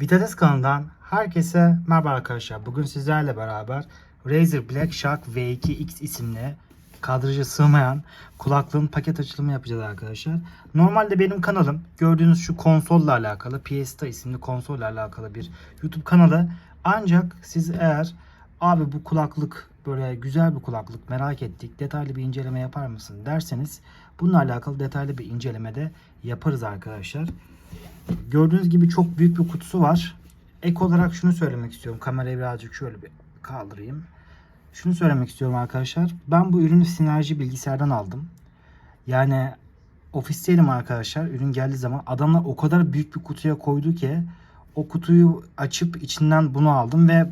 Vitalis kanalından herkese merhaba arkadaşlar. Bugün sizlerle beraber Razer Black Shark V2X isimli kadraja sığmayan kulaklığın paket açılımı yapacağız arkadaşlar. Normalde benim kanalım gördüğünüz şu konsolla alakalı Piesta isimli konsolla alakalı bir YouTube kanalı. Ancak siz eğer abi bu kulaklık böyle güzel bir kulaklık merak ettik detaylı bir inceleme yapar mısın derseniz bununla alakalı detaylı bir inceleme de yaparız arkadaşlar. Gördüğünüz gibi çok büyük bir kutusu var. Ek olarak şunu söylemek istiyorum. Kamerayı birazcık şöyle bir kaldırayım. Şunu söylemek istiyorum arkadaşlar. Ben bu ürünü Sinerji bilgisayardan aldım. Yani ofisteydim arkadaşlar. Ürün geldiği zaman adamlar o kadar büyük bir kutuya koydu ki o kutuyu açıp içinden bunu aldım ve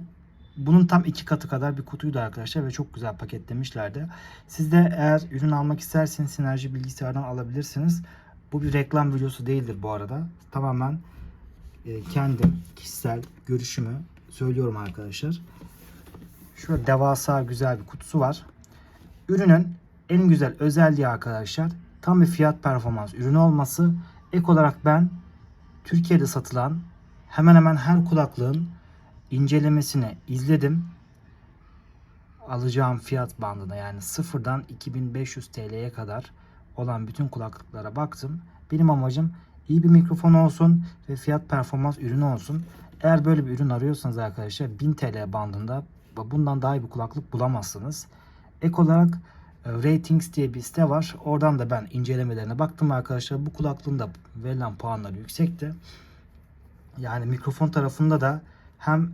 bunun tam iki katı kadar bir kutuydu arkadaşlar ve çok güzel paketlemişlerdi. Siz de eğer ürün almak isterseniz Sinerji bilgisayardan alabilirsiniz. Bu bir reklam videosu değildir bu arada. Tamamen e, kendim kişisel görüşümü söylüyorum arkadaşlar. Şöyle devasa güzel bir kutusu var. Ürünün en güzel özelliği arkadaşlar tam bir fiyat performans ürünü olması. Ek olarak ben Türkiye'de satılan hemen hemen her kulaklığın incelemesini izledim. Alacağım fiyat bandına yani sıfırdan 2500 TL'ye kadar olan bütün kulaklıklara baktım. Benim amacım iyi bir mikrofon olsun ve fiyat performans ürünü olsun. Eğer böyle bir ürün arıyorsanız arkadaşlar 1000 TL bandında bundan daha iyi bir kulaklık bulamazsınız. Ek olarak e, Ratings diye bir site var. Oradan da ben incelemelerine baktım arkadaşlar. Bu kulaklığın da verilen puanları yüksekti. Yani mikrofon tarafında da hem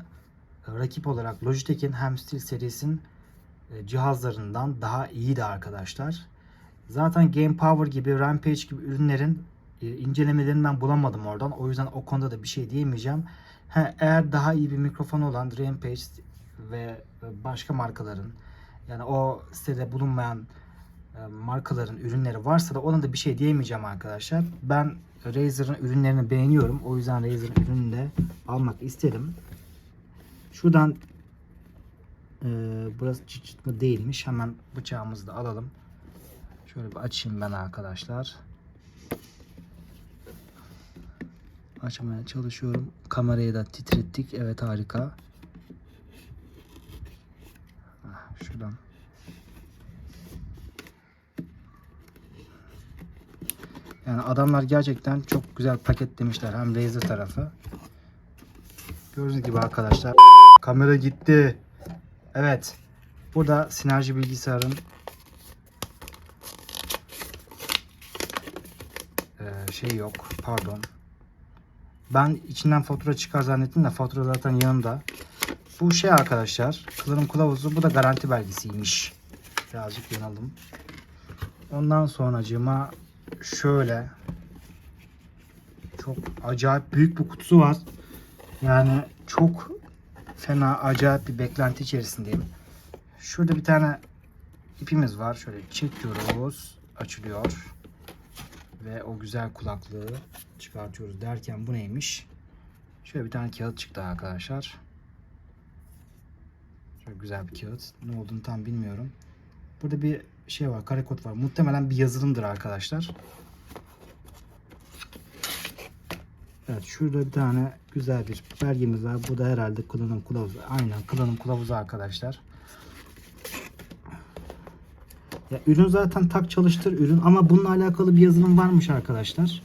rakip olarak Logitech'in hem Steel serisinin e, cihazlarından daha iyiydi arkadaşlar. Zaten Game Power gibi, Rampage gibi ürünlerin e, incelemelerini ben bulamadım oradan. O yüzden o konuda da bir şey diyemeyeceğim. He, eğer daha iyi bir mikrofon olan Rampage ve başka markaların yani o sitede bulunmayan e, markaların ürünleri varsa da ona da bir şey diyemeyeceğim arkadaşlar. Ben Razer'ın ürünlerini beğeniyorum. O yüzden Razer'ın ürününü de almak istedim. Şuradan e, burası çıt çıt mı değilmiş. Hemen bıçağımızı da alalım. Şöyle bir açayım ben arkadaşlar. Açmaya çalışıyorum. Kamerayı da titrettik. Evet harika. Ah, Şuradan. Yani adamlar gerçekten çok güzel paketlemişler. Hem Razer tarafı. Gördüğünüz gibi arkadaşlar. Kamera gitti. Evet. Burada Sinerji bilgisayarın Ee, şey yok. Pardon. Ben içinden fatura çıkar zannettim de fatura zaten yanımda. Bu şey arkadaşlar. Kullanım kılavuzu. Bu da garanti belgesiymiş. Birazcık yanalım. Ondan sonracığıma şöyle çok acayip büyük bir kutusu var. Yani çok fena acayip bir beklenti içerisindeyim. Şurada bir tane ipimiz var. Şöyle çekiyoruz. Açılıyor ve o güzel kulaklığı çıkartıyoruz derken bu neymiş? Şöyle bir tane kağıt çıktı arkadaşlar. Şöyle güzel bir kağıt. Ne olduğunu tam bilmiyorum. Burada bir şey var, kare kod var. Muhtemelen bir yazılımdır arkadaşlar. Evet şurada bir tane güzel bir belgemiz var. Bu da herhalde kullanım kılavuzu. Aynen kullanım kılavuzu arkadaşlar. Ya ürün zaten tak çalıştır ürün ama bununla alakalı bir yazılım varmış arkadaşlar.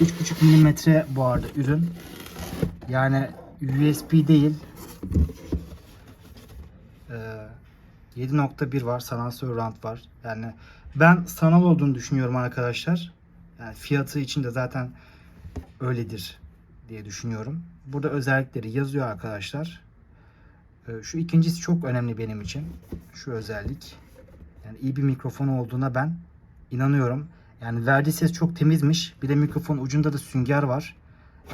Ee, 3.5 milimetre bu arada ürün. Yani USB değil. Ee, 7.1 var. Sanal surround var. Yani ben sanal olduğunu düşünüyorum arkadaşlar. Yani fiyatı için de zaten öyledir diye düşünüyorum. Burada özellikleri yazıyor arkadaşlar. Ee, Şu ikincisi çok önemli benim için. Şu özellik. Yani iyi bir mikrofon olduğuna ben inanıyorum. Yani verdiği ses çok temizmiş. Bir de mikrofon ucunda da sünger var.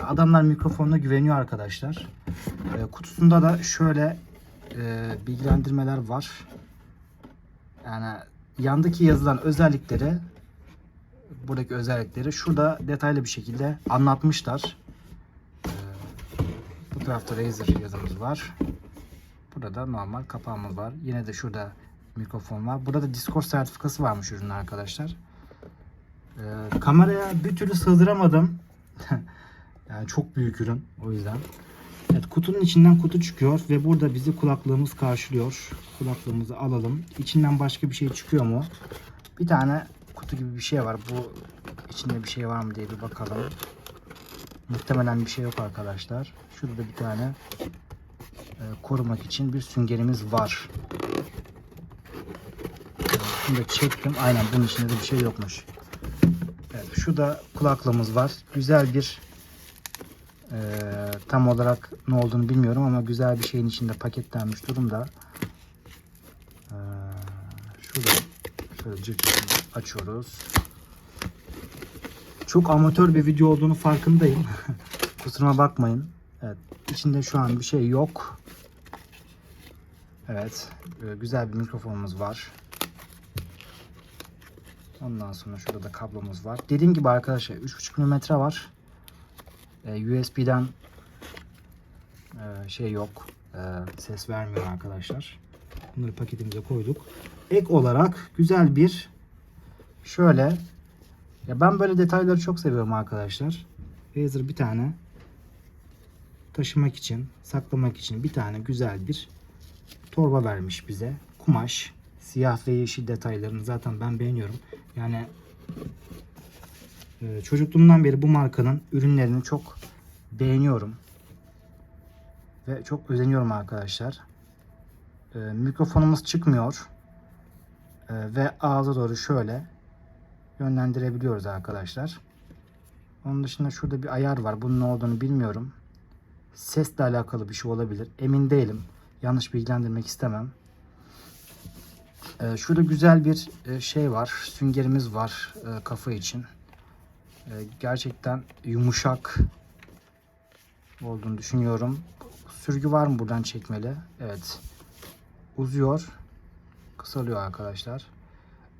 Adamlar mikrofonuna güveniyor arkadaşlar. Ee, kutusunda da şöyle e, bilgilendirmeler var. Yani yandaki yazılan özellikleri buradaki özellikleri şurada detaylı bir şekilde anlatmışlar. Ee, bu tarafta Razer yazımız var. Burada da normal kapağımız var. Yine de şurada mikrofon var. Burada da Discord sertifikası varmış ürünün arkadaşlar. Ee, kameraya bir türlü sığdıramadım. yani çok büyük ürün o yüzden. Evet kutunun içinden kutu çıkıyor ve burada bizi kulaklığımız karşılıyor. Kulaklığımızı alalım. İçinden başka bir şey çıkıyor mu? Bir tane kutu gibi bir şey var. Bu içinde bir şey var mı diye bir bakalım. Muhtemelen bir şey yok arkadaşlar. Şurada da bir tane e, korumak için bir süngerimiz var. Şunu da çektim. Aynen bunun içinde de bir şey yokmuş. Evet, şu da kulaklığımız var. Güzel bir e, tam olarak ne olduğunu bilmiyorum ama güzel bir şeyin içinde paketlenmiş durumda. E, şurada şöyle cırt açıyoruz. Çok amatör bir video olduğunu farkındayım. Kusuruma bakmayın. Evet, içinde şu an bir şey yok. Evet, e, güzel bir mikrofonumuz var. Ondan sonra şurada da kablomuz var. Dediğim gibi arkadaşlar 3.5 mm var. Ee, USB'den e, şey yok. e, ses vermiyor arkadaşlar. Bunları paketimize koyduk. Ek olarak güzel bir şöyle ya ben böyle detayları çok seviyorum arkadaşlar. Razer bir tane taşımak için, saklamak için bir tane güzel bir torba vermiş bize. Kumaş, siyah ve yeşil detaylarını zaten ben beğeniyorum. Yani e, çocukluğumdan beri bu markanın ürünlerini çok beğeniyorum. Ve çok özeniyorum arkadaşlar. E, mikrofonumuz çıkmıyor. E, ve ağza doğru şöyle yönlendirebiliyoruz arkadaşlar. Onun dışında şurada bir ayar var. Bunun ne olduğunu bilmiyorum. Sesle alakalı bir şey olabilir. Emin değilim. Yanlış bilgilendirmek istemem. Ee, şurada güzel bir e, şey var. Süngerimiz var e, kafa için. E, gerçekten yumuşak olduğunu düşünüyorum. Sürgü var mı buradan çekmeli? Evet. Uzuyor. Kısalıyor arkadaşlar.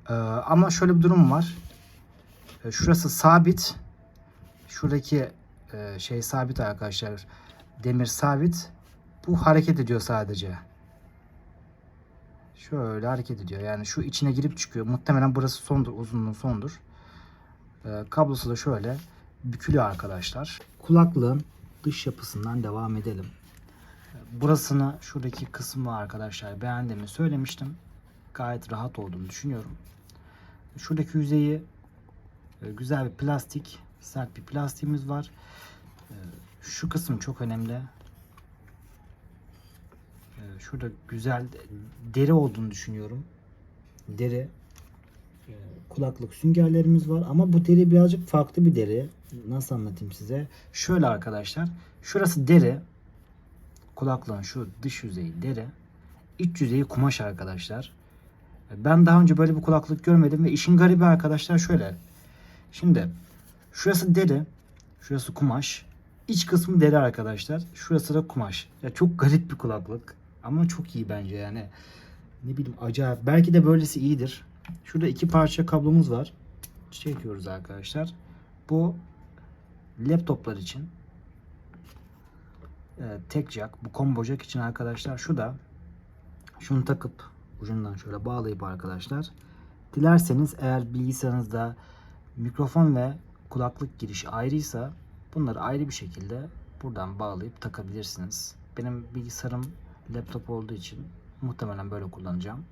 E, ama şöyle bir durum var. E, şurası sabit. Şuradaki şey sabit arkadaşlar. Demir sabit. Bu hareket ediyor sadece. Şöyle hareket ediyor. Yani şu içine girip çıkıyor. Muhtemelen burası sondur. Uzunluğu sondur. Ee, kablosu da şöyle bükülüyor arkadaşlar. Kulaklığın dış yapısından devam edelim. Burasını şuradaki kısmı arkadaşlar beğendiğimi söylemiştim. Gayet rahat olduğunu düşünüyorum. Şuradaki yüzeyi e, güzel bir plastik, sert bir plastiğimiz var. E, Şu kısım çok önemli. Ee, Şurada güzel deri olduğunu düşünüyorum. Deri e, kulaklık süngerlerimiz var ama bu deri birazcık farklı bir deri. Nasıl anlatayım size? Şöyle arkadaşlar. Şurası deri. Kulaklığın şu dış yüzeyi deri. İç yüzeyi kumaş arkadaşlar. Ben daha önce böyle bir kulaklık görmedim ve işin garibi arkadaşlar şöyle. Şimdi şurası deri. Şurası kumaş. İç kısmı deri arkadaşlar. Şurası da kumaş. Ya çok garip bir kulaklık. Ama çok iyi bence yani. Ne bileyim acayip. Belki de böylesi iyidir. Şurada iki parça kablomuz var. Çekiyoruz arkadaşlar. Bu laptoplar için. Ee, tek jack. Bu combo jack için arkadaşlar. Şu da şunu takıp ucundan şöyle bağlayıp arkadaşlar. Dilerseniz eğer bilgisayarınızda mikrofon ve kulaklık girişi ayrıysa bunları ayrı bir şekilde buradan bağlayıp takabilirsiniz. Benim bilgisayarım laptop olduğu için muhtemelen böyle kullanacağım.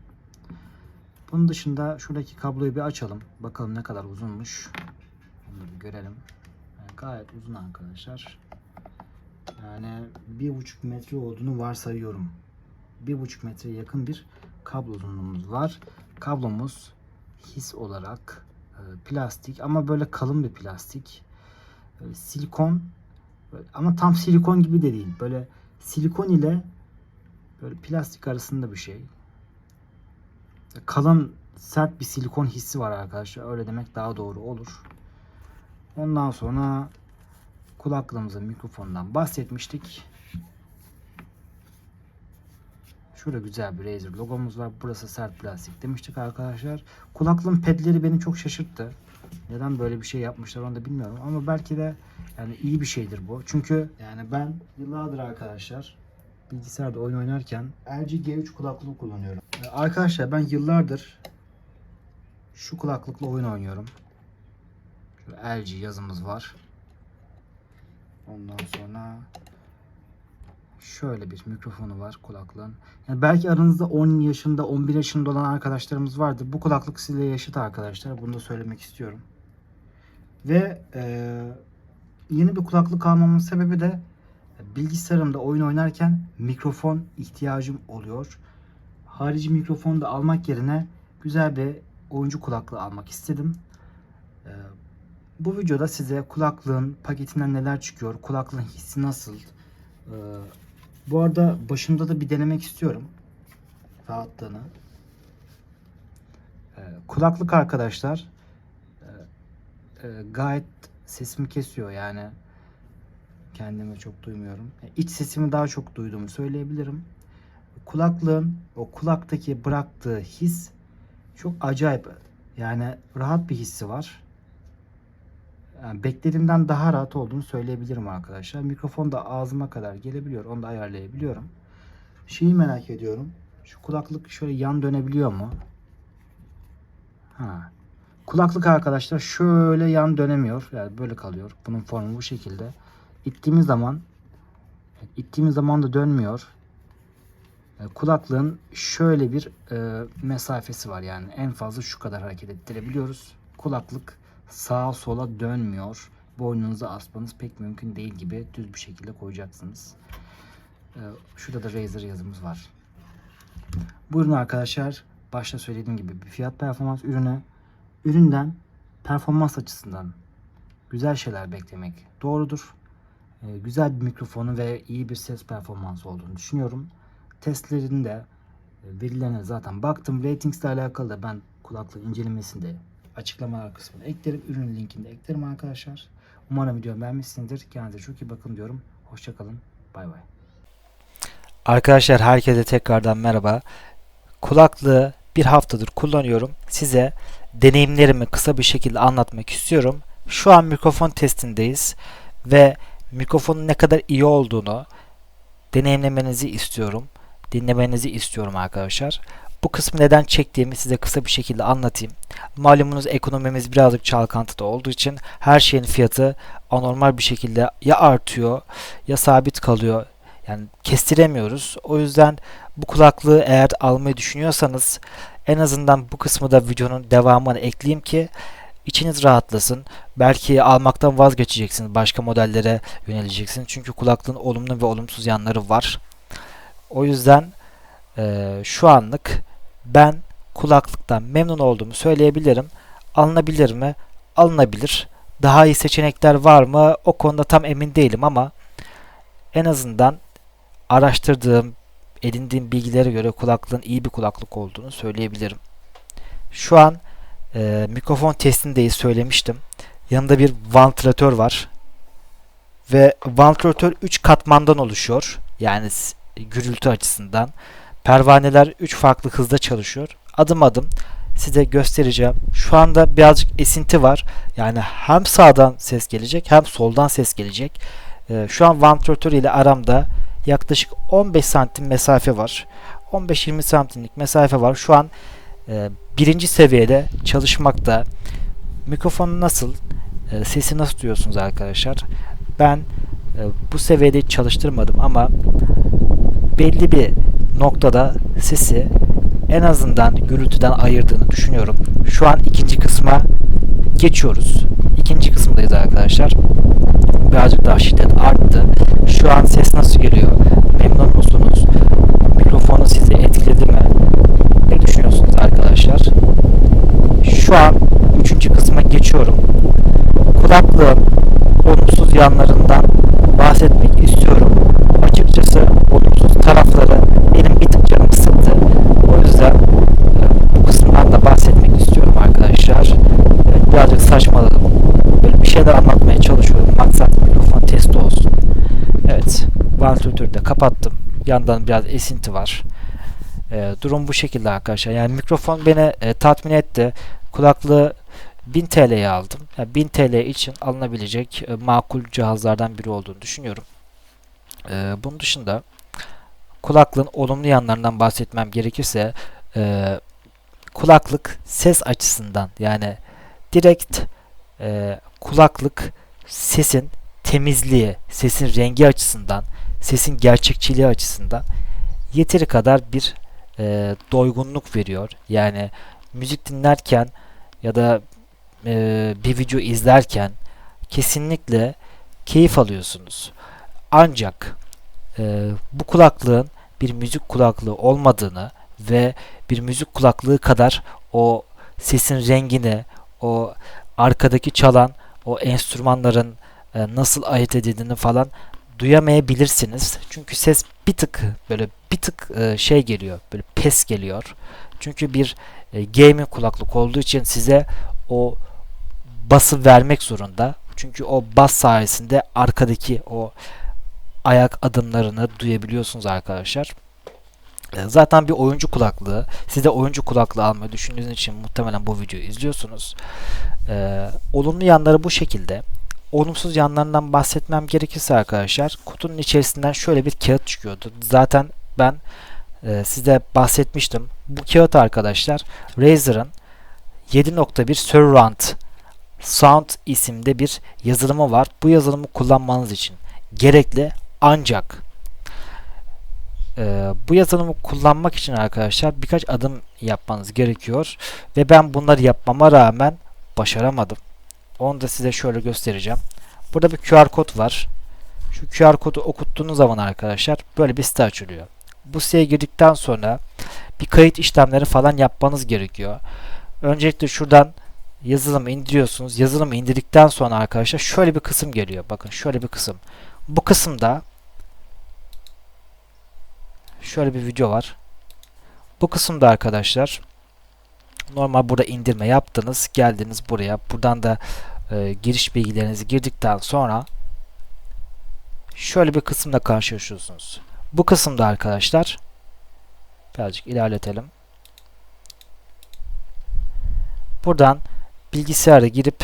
Bunun dışında şuradaki kabloyu bir açalım. Bakalım ne kadar uzunmuş. Onu bir görelim. Yani gayet uzun arkadaşlar. Yani bir buçuk metre olduğunu varsayıyorum. Bir buçuk metreye yakın bir kablo uzunluğumuz var. Kablomuz his olarak e, plastik ama böyle kalın bir plastik. E, silikon ama tam silikon gibi de değil. Böyle silikon ile böyle plastik arasında bir şey. Kalın sert bir silikon hissi var arkadaşlar. Öyle demek daha doğru olur. Ondan sonra kulaklığımızın mikrofonundan bahsetmiştik. Şurada güzel bir Razer logomuz var. Burası sert plastik demiştik arkadaşlar. Kulaklığın pedleri beni çok şaşırttı. Neden böyle bir şey yapmışlar onu da bilmiyorum. Ama belki de yani iyi bir şeydir bu. Çünkü yani ben yıllardır arkadaşlar bilgisayarda oyun oynarken LG G3 kulaklığı kullanıyorum. Ee, Arkadaşlar ben yıllardır şu kulaklıkla oyun oynuyorum. Şöyle LG yazımız var. Ondan sonra şöyle bir mikrofonu var kulaklığın. Yani belki aranızda 10 yaşında, 11 yaşında olan arkadaşlarımız vardır. Bu kulaklık sizinle yaşıt arkadaşlar. Bunu da söylemek istiyorum. Ve e, yeni bir kulaklık almamın sebebi de bilgisayarımda oyun oynarken mikrofon ihtiyacım oluyor. Harici mikrofon da almak yerine güzel bir oyuncu kulaklığı almak istedim. E, bu videoda size kulaklığın paketinden neler çıkıyor, kulaklığın hissi nasıl, ee, bu arada başımda da bir denemek istiyorum. Rahatlığını. Ee, kulaklık arkadaşlar e, gayet sesimi kesiyor yani kendimi çok duymuyorum. İç sesimi daha çok duyduğumu söyleyebilirim. Kulaklığın o kulaktaki bıraktığı his çok acayip. Yani rahat bir hissi var. Yani beklediğimden daha rahat olduğunu söyleyebilirim arkadaşlar. Mikrofon da ağzıma kadar gelebiliyor. Onu da ayarlayabiliyorum. Şeyi merak ediyorum. Şu kulaklık şöyle yan dönebiliyor mu? Ha. Kulaklık arkadaşlar şöyle yan dönemiyor. Yani böyle kalıyor. Bunun formu bu şekilde. İttiğimiz zaman ittiğimiz zaman da dönmüyor. E, Kulaklığın şöyle bir e, mesafesi var yani en fazla şu kadar hareket ettirebiliyoruz. Kulaklık sağa sola dönmüyor. Boynunuza asmanız pek mümkün değil gibi düz bir şekilde koyacaksınız. Ee, şurada da Razer yazımız var. Bu ürün arkadaşlar başta söylediğim gibi bir fiyat performans ürünü. Üründen performans açısından güzel şeyler beklemek doğrudur. Ee, güzel bir mikrofonu ve iyi bir ses performansı olduğunu düşünüyorum. Testlerinde e, verilerine zaten baktım. Ratings ile alakalı da ben kulaklığı incelemesinde açıklamalar kısmına eklerim. Ürün linkini de eklerim arkadaşlar. Umarım videomu beğenmişsinizdir. Kendinize çok iyi bakın diyorum. Hoşçakalın. Bay bay. Arkadaşlar herkese tekrardan merhaba. Kulaklığı bir haftadır kullanıyorum. Size deneyimlerimi kısa bir şekilde anlatmak istiyorum. Şu an mikrofon testindeyiz ve mikrofonun ne kadar iyi olduğunu deneyimlemenizi istiyorum. Dinlemenizi istiyorum arkadaşlar. Bu kısmı neden çektiğimi size kısa bir şekilde anlatayım. Malumunuz ekonomimiz birazcık çalkantıda olduğu için her şeyin fiyatı anormal bir şekilde ya artıyor ya sabit kalıyor. Yani kestiremiyoruz. O yüzden bu kulaklığı eğer almayı düşünüyorsanız en azından bu kısmı da videonun devamını ekleyeyim ki içiniz rahatlasın. Belki almaktan vazgeçeceksiniz. Başka modellere yöneleceksiniz. Çünkü kulaklığın olumlu ve olumsuz yanları var. O yüzden e, şu anlık ben kulaklıktan memnun olduğumu söyleyebilirim. Alınabilir mi? Alınabilir. Daha iyi seçenekler var mı? O konuda tam emin değilim ama en azından araştırdığım, edindiğim bilgilere göre kulaklığın iyi bir kulaklık olduğunu söyleyebilirim. Şu an e, mikrofon testindeyiz söylemiştim. Yanında bir vantilatör var. Ve vantilatör 3 katmandan oluşuyor. Yani gürültü açısından. Pervaneler 3 farklı hızda çalışıyor. Adım adım size göstereceğim. Şu anda birazcık esinti var. Yani hem sağdan ses gelecek hem soldan ses gelecek. Ee, şu an vantilatör ile aramda yaklaşık 15 santim mesafe var. 15-20 santimlik mesafe var. Şu an e, birinci seviyede çalışmakta. Mikrofonu nasıl? E, sesi nasıl duyuyorsunuz arkadaşlar? Ben e, bu seviyede çalıştırmadım ama belli bir noktada sesi en azından gürültüden ayırdığını düşünüyorum. Şu an ikinci kısma geçiyoruz. İkinci kısımdayız arkadaşlar. Birazcık daha şiddet arttı. Şu an ses nasıl geliyor? Memnun musunuz? Mikrofonu sizi etkiledi mi? Ne düşünüyorsunuz arkadaşlar? Şu an üçüncü kısma geçiyorum. Kulaklığın olumsuz yanlarından bahsetmek istiyorum. Açıkçası olumsuz tarafları benim bir tık canımı sıktı. O yüzden bu kısımdan da bahsetmek istiyorum arkadaşlar. Birazcık saçmaladım. Böyle bir şeyler anlatmaya çalışıyorum. Maksat mikrofon testi olsun. Evet. Vantilatörü de kapattım. Yandan biraz esinti var. E, durum bu şekilde arkadaşlar. Yani mikrofon beni e, tatmin etti. Kulaklığı 1000 TL'ye aldım. Yani 1000 TL için alınabilecek e, makul cihazlardan biri olduğunu düşünüyorum. E, bunun dışında kulaklığın olumlu yanlarından bahsetmem gerekirse e, kulaklık ses açısından yani direkt e, kulaklık sesin temizliği, sesin rengi açısından, sesin gerçekçiliği açısından yeteri kadar bir e, doygunluk veriyor. Yani müzik dinlerken ya da e, bir video izlerken kesinlikle keyif alıyorsunuz. Ancak e, bu kulaklığın bir müzik kulaklığı olmadığını ve bir müzik kulaklığı kadar o sesin rengini, o arkadaki çalan o enstrümanların e, nasıl ayırt edildiğini falan duyamayabilirsiniz. Çünkü ses bir tık böyle bir tık e, şey geliyor. Böyle pes geliyor. Çünkü bir e, gaming kulaklık olduğu için size o bası vermek zorunda. Çünkü o bas sayesinde arkadaki o ayak adımlarını duyabiliyorsunuz arkadaşlar. E, Zaten bir oyuncu kulaklığı. Siz de oyuncu kulaklığı almayı düşündüğünüz için muhtemelen bu videoyu izliyorsunuz. Ee, olumlu yanları bu şekilde. Olumsuz yanlarından bahsetmem gerekirse arkadaşlar kutunun içerisinden şöyle bir kağıt çıkıyordu. Zaten ben e, size bahsetmiştim. Bu kağıt arkadaşlar Razer'ın 7.1 Surround Sound isimde bir yazılımı var. Bu yazılımı kullanmanız için gerekli ancak e, bu yazılımı kullanmak için arkadaşlar birkaç adım yapmanız gerekiyor ve ben bunları yapmama rağmen başaramadım. Onu da size şöyle göstereceğim. Burada bir QR kod var. Şu QR kodu okuttuğunuz zaman arkadaşlar böyle bir site açılıyor. Bu siteye girdikten sonra bir kayıt işlemleri falan yapmanız gerekiyor. Öncelikle şuradan yazılımı indiriyorsunuz. Yazılımı indirdikten sonra arkadaşlar şöyle bir kısım geliyor. Bakın şöyle bir kısım. Bu kısımda şöyle bir video var. Bu kısımda arkadaşlar normal burada indirme yaptınız. Geldiniz buraya. Buradan da e, giriş bilgilerinizi girdikten sonra şöyle bir kısımda karşılaşıyorsunuz. Bu kısımda arkadaşlar birazcık ilerletelim. Buradan bilgisayara girip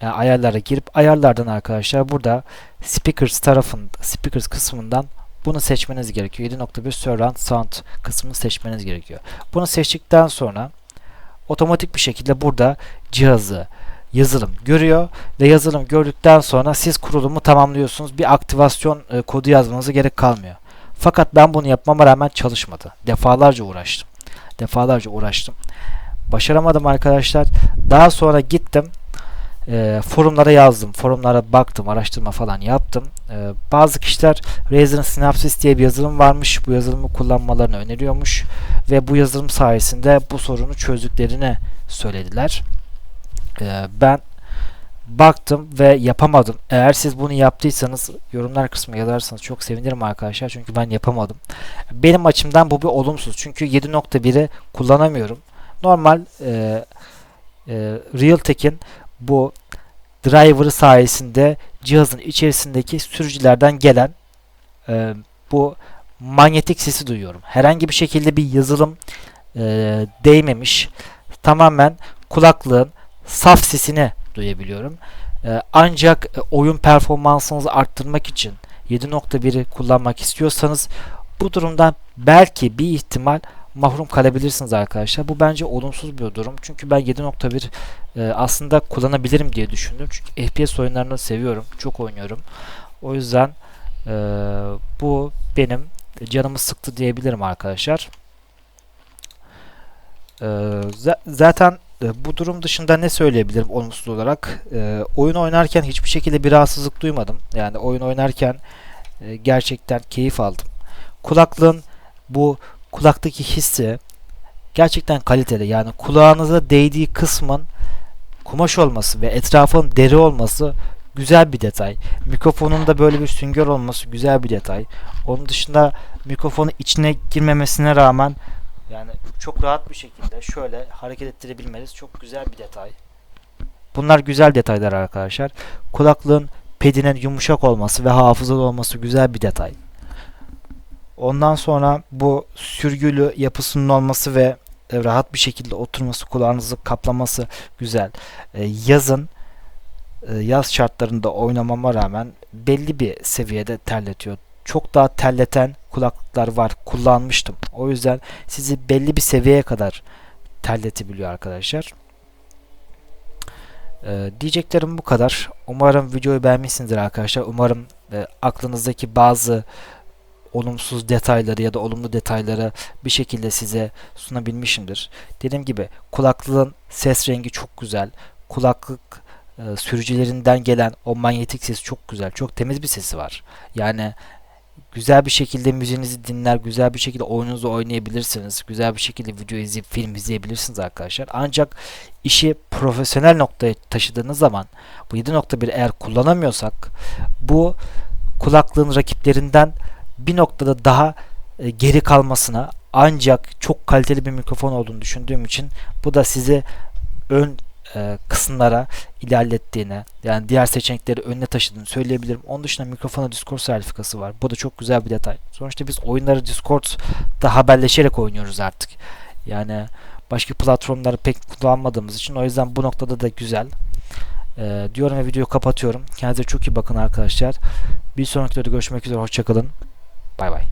yani ayarlara girip ayarlardan arkadaşlar burada speakers tarafında speakers kısmından bunu seçmeniz gerekiyor. 7.1 surround sound kısmını seçmeniz gerekiyor. Bunu seçtikten sonra otomatik bir şekilde burada cihazı yazılım görüyor ve yazılım gördükten sonra siz kurulumu tamamlıyorsunuz. Bir aktivasyon e, kodu yazmanıza gerek kalmıyor. Fakat ben bunu yapmama rağmen çalışmadı. Defalarca uğraştım. Defalarca uğraştım. Başaramadım arkadaşlar. Daha sonra gittim e, forumlara yazdım. Forumlara baktım, araştırma falan yaptım. E, bazı kişiler Razer'ın Synapsis diye bir yazılım varmış. Bu yazılımı kullanmalarını öneriyormuş ve bu yazılım sayesinde bu sorunu çözdüklerini söylediler. E, ben baktım ve yapamadım. Eğer siz bunu yaptıysanız yorumlar kısmına yazarsanız çok sevinirim arkadaşlar. Çünkü ben yapamadım. Benim açımdan bu bir olumsuz. Çünkü 7.1'i kullanamıyorum. Normal e, e, Realtek'in bu driver'ı sayesinde cihazın içerisindeki sürücülerden gelen e, bu manyetik sesi duyuyorum. Herhangi bir şekilde bir yazılım e, değmemiş. Tamamen kulaklığın saf sesini duyabiliyorum. E, ancak e, oyun performansınızı arttırmak için 7.1'i kullanmak istiyorsanız bu durumdan belki bir ihtimal mahrum kalabilirsiniz arkadaşlar. Bu bence olumsuz bir durum. Çünkü ben 7.1 e, aslında kullanabilirim diye düşündüm. Çünkü FPS oyunlarını seviyorum. Çok oynuyorum. O yüzden e, bu benim canımı sıktı diyebilirim arkadaşlar. E, zaten e, bu durum dışında ne söyleyebilirim olumsuz olarak? E, oyun oynarken hiçbir şekilde bir rahatsızlık duymadım. Yani oyun oynarken e, gerçekten keyif aldım. Kulaklığın bu kulaktaki hissi gerçekten kaliteli. Yani kulağınıza değdiği kısmın kumaş olması ve etrafın deri olması güzel bir detay. Mikrofonun da böyle bir sünger olması güzel bir detay. Onun dışında mikrofonun içine girmemesine rağmen yani çok rahat bir şekilde şöyle hareket ettirebilmeniz çok güzel bir detay. Bunlar güzel detaylar arkadaşlar. Kulaklığın pedinin yumuşak olması ve hafızalı olması güzel bir detay. Ondan sonra bu sürgülü yapısının olması ve e, rahat bir şekilde oturması, kulağınızı kaplaması güzel. E, yazın e, yaz şartlarında oynamama rağmen belli bir seviyede terletiyor. Çok daha terleten kulaklıklar var. Kullanmıştım. O yüzden sizi belli bir seviyeye kadar terletebiliyor arkadaşlar. Ee, diyeceklerim bu kadar. Umarım videoyu beğenmişsinizdir arkadaşlar. Umarım e, aklınızdaki bazı olumsuz detayları ya da olumlu detayları bir şekilde size sunabilmişimdir. Dediğim gibi kulaklığın ses rengi çok güzel. Kulaklık e, sürücülerinden gelen o manyetik ses çok güzel. Çok temiz bir sesi var. Yani güzel bir şekilde müziğinizi dinler, güzel bir şekilde oyununuzu oynayabilirsiniz. Güzel bir şekilde video izleyip film izleyebilirsiniz arkadaşlar. Ancak işi profesyonel noktaya taşıdığınız zaman bu 7.1 eğer kullanamıyorsak bu kulaklığın rakiplerinden bir noktada daha e, geri kalmasına ancak çok kaliteli bir mikrofon olduğunu düşündüğüm için bu da sizi ön e, kısımlara ilerlettiğini yani diğer seçenekleri önüne taşıdığını söyleyebilirim. Onun dışında mikrofona Discord sertifikası var. Bu da çok güzel bir detay. Sonuçta biz oyunları Discord'da haberleşerek oynuyoruz artık. Yani başka platformları pek kullanmadığımız için o yüzden bu noktada da güzel. E, diyorum ve videoyu kapatıyorum. Kendinize çok iyi bakın arkadaşlar. Bir sonraki videoda görüşmek üzere. Hoşçakalın. Bye bye.